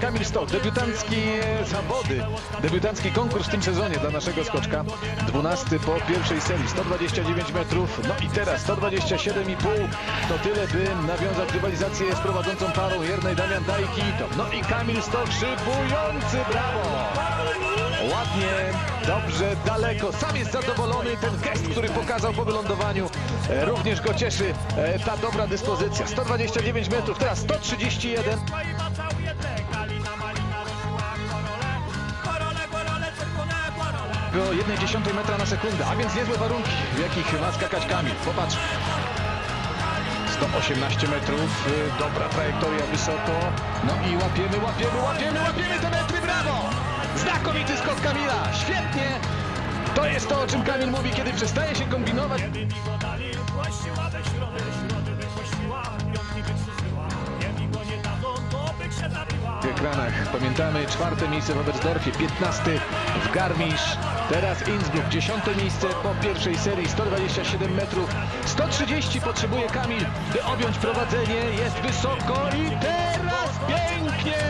Kamil Stok, debiutanckie zawody, debiutancki konkurs w tym sezonie dla naszego skoczka. 12 po pierwszej serii, 129 metrów, no i teraz 127,5. To tyle, by nawiązać rywalizację z prowadzącą parą Jernej Damian Dajki. No i Kamil Stok szybujący, brawo! Ładnie, dobrze, daleko. Sam jest zadowolony. Ten gest, który pokazał po wylądowaniu, e, również go cieszy. E, ta dobra dyspozycja. 129 metrów, teraz 131. Do 1,1 metra na sekundę, a więc niezłe warunki, w jakich ma skakać Kamil. Popatrz. 118 metrów, y, dobra trajektoria wysoko. No i łapiemy, łapiemy, łapiemy, łapiemy te metry, brawo! Znakomity skok Kamila, świetnie! To jest to, o czym Kamil mówi, kiedy przestaje się kombinować. W ekranach pamiętamy czwarte miejsce w Oberstdorfie, 15 w Garmisch, teraz Innsbruck, dziesiąte miejsce po pierwszej serii, 127 metrów, 130 potrzebuje Kamil, by objąć prowadzenie, jest wysoko i teraz pięknie!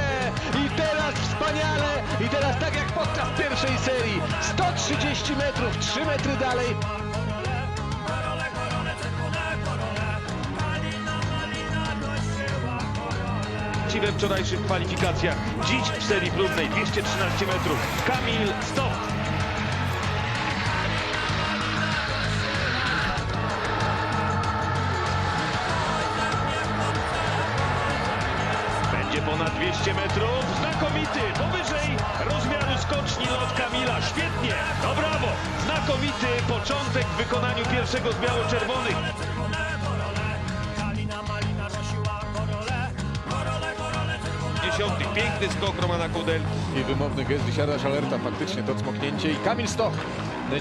I teraz wspaniale! I teraz tak jak podczas pierwszej serii, 130 metrów, 3 metry dalej, we wczorajszych kwalifikacjach. Dziś w serii próbnej 213 metrów. Kamil Stok. 200 metrów. Znakomity. Powyżej rozmiaru skoczni lot Kamila. Świetnie. No brawo. Znakomity początek w wykonaniu pierwszego z biało-czerwonych. Piękny skok Romana Kudelki. I wymowny gest Ryszarda Szalerta, faktycznie to cmoknięcie. I Kamil Stoch,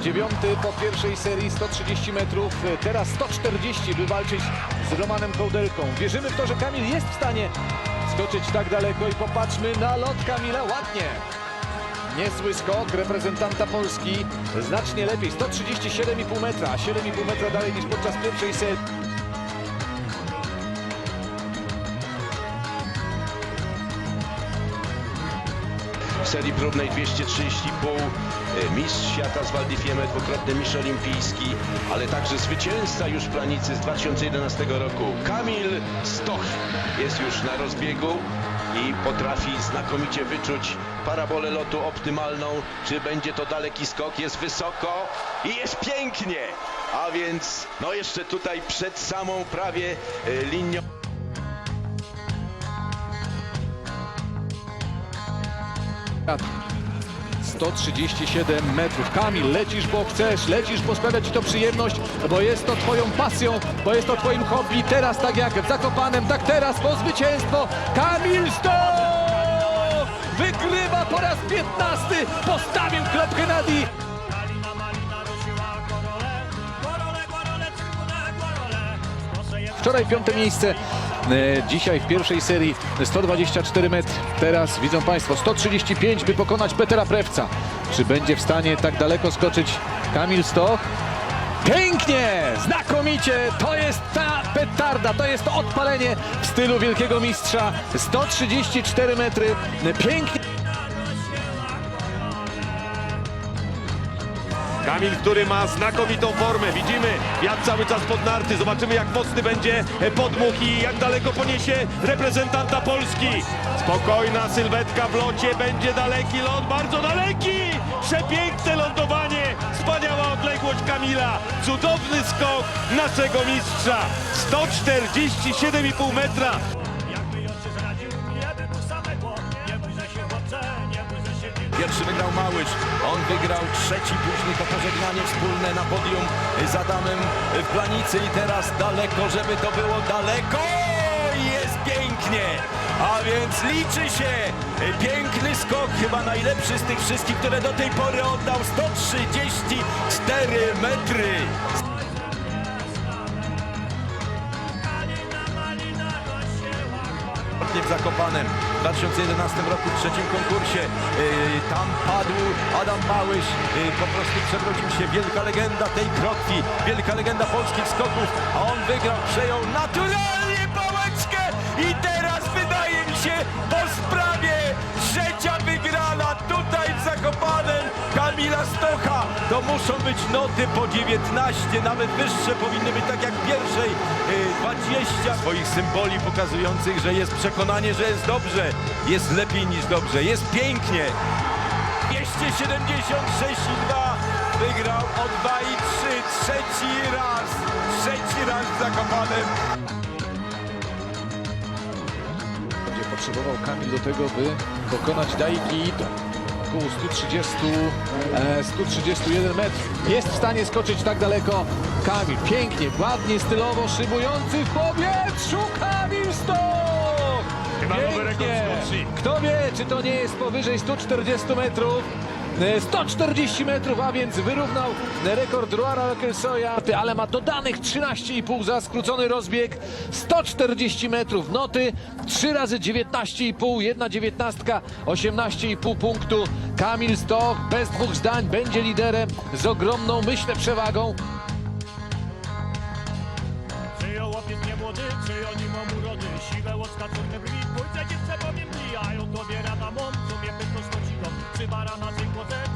dziewiąty po pierwszej serii, 130 metrów, teraz 140, by walczyć z Romanem Kołdelką. Wierzymy w to, że Kamil jest w stanie skoczyć tak daleko i popatrzmy na lot Kamila, ładnie. Niezły skok reprezentanta Polski, znacznie lepiej, 137,5 metra, 7,5 metra dalej niż podczas pierwszej serii. W serii próbnej 230,5 mistrz świata z Waldifieme, dwukrotny mistrz olimpijski, ale także zwycięzca już planicy z 2011 roku. Kamil Stoch jest już na rozbiegu i potrafi znakomicie wyczuć parabolę lotu optymalną. Czy będzie to daleki skok? Jest wysoko i jest pięknie! A więc no jeszcze tutaj przed samą prawie e, linią 137 metrów. Kamil, lecisz, bo chcesz, lecisz, bo sprawia ci to przyjemność, bo jest to twoją pasją, bo jest to twoim hobby. Teraz tak jak w Zakopanem, tak teraz po zwycięstwo. Kamil Stoch wygrywa po raz 15, postawił kropkę na D. Wczoraj piąte miejsce, dzisiaj w pierwszej serii 124 metry. Teraz widzą Państwo 135, by pokonać Petera Prewca. Czy będzie w stanie tak daleko skoczyć Kamil Stoch? Pięknie! Znakomicie! To jest ta petarda, to jest odpalenie w stylu wielkiego mistrza. 134 metry, pięknie. Kamil, który ma znakomitą formę. Widzimy, jak cały czas pod narty. Zobaczymy, jak mocny będzie podmuch i jak daleko poniesie reprezentanta Polski. Spokojna sylwetka w locie. Będzie daleki lot, bardzo daleki. Przepiękne lądowanie. Wspaniała odległość Kamila. Cudowny skok naszego mistrza. 147,5 metra. Pierwszy wygrał Małysz, on wygrał trzeci, później to pożegnanie wspólne na podium z Adamem w Planicy i teraz daleko, żeby to było daleko. Jest pięknie, a więc liczy się piękny skok, chyba najlepszy z tych wszystkich, które do tej pory oddał, 134 metry. W Zakopanem w 2011 roku w trzecim konkursie. Yy, tam padł Adam Małysz. Yy, po prostu przewrócił się wielka legenda tej krokwi, wielka legenda polskich skoków, a on wygrał, przejął naturalnie pałeczkę i teraz wydaje mi się po sprawie To muszą być noty po 19, nawet wyższe powinny być tak jak w pierwszej y, 20 swoich symboli pokazujących, że jest przekonanie, że jest dobrze, jest lepiej niż dobrze, jest pięknie. 276,2 wygrał o 2 i 3, trzeci raz, trzeci raz w Zakopanem. Będzie potrzebował Kamil do tego, by pokonać Daiki. To około 130, e, 131 metrów. Jest w stanie skoczyć tak daleko. Kamil pięknie, ładnie, stylowo, szybujący w powietrzu. Kamil Stoch! Chyba nowy rekord Pięknie. skoczni. Kto wie, czy to nie jest powyżej 140 metrów. E, 140 metrów, a więc wyrównał rekord Ruara Kelsoja, ale ma dodanych 13,5 za skrócony rozbieg. 140 metrów noty, 3 razy 19,5, jedna dziewiętnastka, 18,5 punktu. Kamil Stoch bez dwóch zdań będzie liderem z ogromną, myślę, przewagą. Przyjął łopiec nie przyjął nim urody Siwe łoska, czarne brwi, pójdzie dziewczę powiem Mijają tobie rada mą, co Everybody on the 5